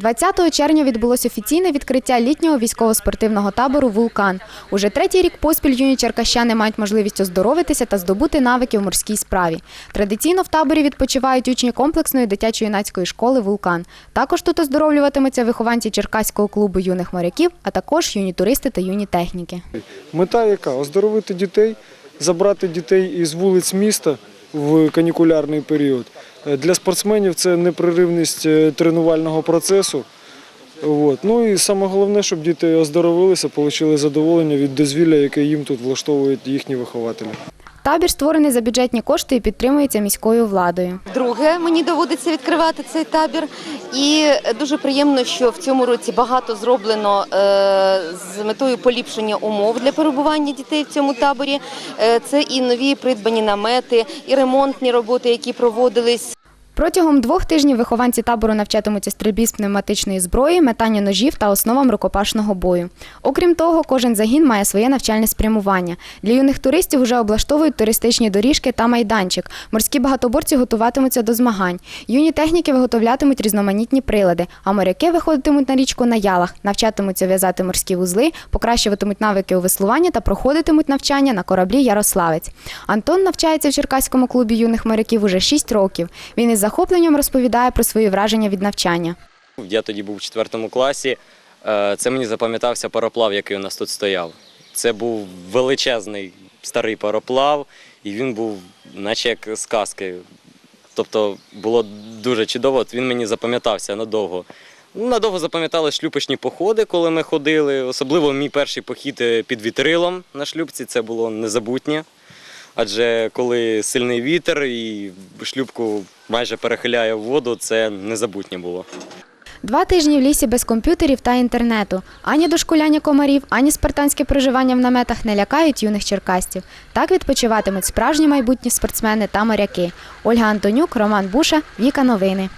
20 червня відбулось офіційне відкриття літнього військово-спортивного табору Вулкан. Уже третій рік поспіль юні черкащани мають можливість оздоровитися та здобути навики в морській справі. Традиційно в таборі відпочивають учні комплексної дитячо-юнацької школи Вулкан. Також тут оздоровлюватимуться вихованці Черкаського клубу юних моряків, а також юні туристи та юні техніки. Мета яка? Оздоровити дітей, забрати дітей із вулиць міста в канікулярний період. Е, Для спортсменів це непреривність е, тренувального процесу. От. Ну і саме головне, щоб діти оздоровилися, отримали задоволення від дозвілля, яке їм тут влаштовують їхні вихователі. Табір створений за бюджетні кошти і підтримується міською владою. Друге, мені доводиться відкривати цей табір. І дуже приємно, що в цьому році багато зроблено е, з метою поліпшення умов для перебування дітей в цьому таборі. Е, Це і нові придбані намети, і ремонтні роботи, які проводились. Протягом двох тижнів вихованці табору навчатимуться стрільбі з пневматичної зброї, метанню ножів та основам рукопашного бою. Окрім того, кожен загін має своє навчальне спрямування. Для юних туристів вже облаштовують туристичні доріжки та майданчик. Морські багатоборці готуватимуться до змагань. Юні техніки виготовлятимуть різноманітні прилади, а моряки виходитимуть на річку на ялах, навчатимуться в'язати морські вузли, покращуватимуть навики у веслуванні та проходитимуть навчання на кораблі Ярославець. Антон навчається в Черкаському клубі юних моряків уже 6 років. Він із захопленням розповідає про свої враження від навчання. Я тоді був у четвертому класі. Е, Це мені запам'ятався пароплав, який у нас тут стояв. Це був величезний старий пароплав, і він був наче як з казки. Тобто було дуже чудово. Він мені запам'ятався надовго. Надовго запам'ятали шлюпочні походи, коли ми ходили. Особливо мій перший похід е, під вітрилом на шлюпці це було незабутнє. Адже коли сильний вітер і шлюпку майже перехиляє в воду, це незабутнє було. Два тижні в лісі без комп'ютерів та інтернету. Ані дошкуляння комарів, ані спартанське проживання в наметах не лякають юних черкастів. Так відпочиватимуть справжні майбутні спортсмени та моряки. Ольга Антонюк, Роман Буша, Віка Новини.